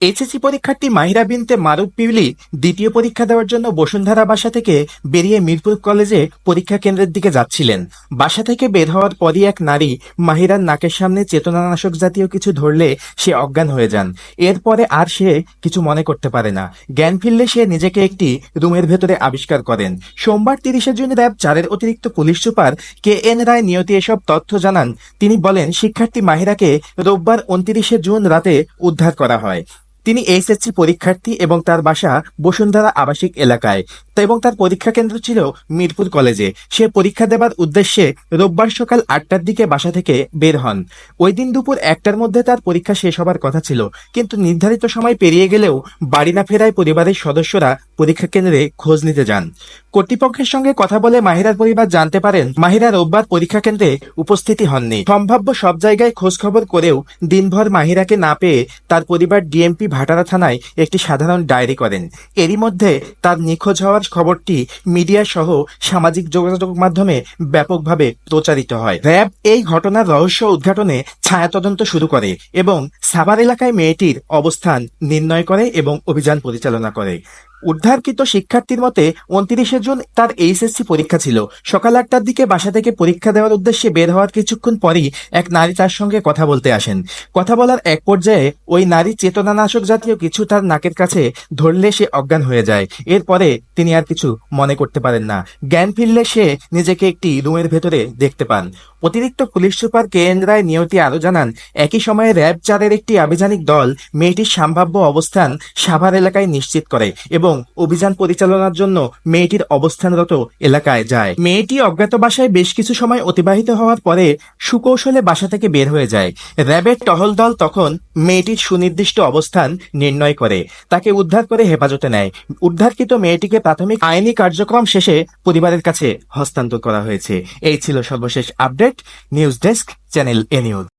HSC পরীক্ষার্থী মাহিরা বিনতে মারুফ পিউলি দ্বিতীয় পরীক্ষা দেওয়ার জন্য বসুন্ধরা বাসা থেকে বেরিয়ে মিরপুর কলেজে পরীক্ষা কেন্দ্রের দিকে যাচ্ছিলেন। বাসা থেকে বের হওয়ার পরই এক নারী মাহিরার নাকের সামনে চেতনানাশক জাতীয় কিছু ধরলে সে অজ্ঞান হয়ে যান। এরপরে আর সে কিছু মনে করতে পারে না। জ্ঞান ফিরলে সে নিজেকে একটি রুমের ভেতরে আবিষ্কার করেন। সোমবার তিরিশে জুন র্যাব চারের অতিরিক্ত police super K N Roy নিয়তি এসব তথ্য জানান। তিনি বলেন, শিক্ষার্থী মাহিরাকে রোববার উনত্রিশে জুন রাতে উদ্ধার করা হয়। তিনি এইচএসসি পরীক্ষার্থী এবং তার বাসা বসুন্ধরা আবাসিক এলাকায়। এবং তার পরীক্ষা কেন্দ্র ছিল মিরপুর কলেজে। সে পরীক্ষা দেবার উদ্দেশ্যে রোববার সকাল আটটার দিকে বাসা থেকে বের হন। ওই দিন দুপুর একটার মধ্যে তার পরীক্ষা শেষ হবার কথা ছিল। কিন্তু নির্ধারিত সময় পেরিয়ে গেলেও বাড়ি না ফেরায় পরিবারের সদস্যরা পরীক্ষা কেন্দ্রে খোঁজ নিতে যান। কর্তৃপক্ষের সঙ্গে কথা বলে মাহিরার পরিবার জানতে পারেন, মাহিরা রোববার পরীক্ষা কেন্দ্রে উপস্থিতি হননি। সম্ভাব্য সব জায়গায় খোঁজ খবর করেও দিনভর মাহিরাকে না পেয়ে তার পরিবার ডিএমপি ভাটারা থানায় একটি সাধারণ ডায়েরি করেন। এরই মধ্যে তার নিখোঁজ হওয়ার খবরটি মিডিয়া সহ সামাজিক যোগাযোগ মাধ্যমে ব্যাপকভাবে প্রচারিত হয়। র্যাব এই ঘটনার রহস্য উদ্ঘাটনে ছায়া তদন্ত শুরু করে এবং সাভার এলাকায় মেয়েটির অবস্থান নির্ণয় করে এবং অভিযান পরিচালনা করে। উদ্ধারকৃত শিক্ষার্থীর মতে উনত্রিশে জুন তার এইচএসসি পরীক্ষা ছিল। সকাল আটটার দিকে বাসা থেকে পরীক্ষা দেওয়ার উদ্দেশ্যে বের হওয়ার কিছুক্ষণ পরই এক নারী তার সঙ্গে কথা বলতে আসেন। কথা বলার এক পর্যায়ে ওই নারী চেতনানাশক জাতীয় কিছু তার নাকের কাছে ধরলে সে অজ্ঞান হয়ে যায়। এরপরে তিনি আর কিছু মনে করতে পারেন না। জ্ঞান ফিরলে সে নিজেকে একটি রুমের ভেতরে দেখতে পান। অতিরিক্ত police super K N Roy নিয়তি আরও জানান, একই সময়ে র্যাব চারের একটি আভিযানিক দল মেয়েটির সম্ভাব্য অবস্থান সাভার এলাকায় নিশ্চিত করে এবং অভিযান পরিচালনার জন্য মেয়েটির অবস্থানরত এলাকায় যায়। মেয়েটি অজ্ঞাত বাসায় বেশ কিছু সময় অতিবাহিত হওয়ার পরে সুকৌশলে বাসা থেকে বের হয়ে যায়। র্যাবের টহল দল তখন মেয়েটির সুনির্দিষ্ট অবস্থান নির্ণয় করে। তাকে উদ্ধার করে হেফাজতে নেয়। উদ্ধারকৃত মেয়েটিকে প্রাথমিক আইনি কার্যক্রম শেষে পরিবারের কাছে হস্তান্তর করা হয়েছে। এই ছিল সর্বশেষ update. News desk, channel A news.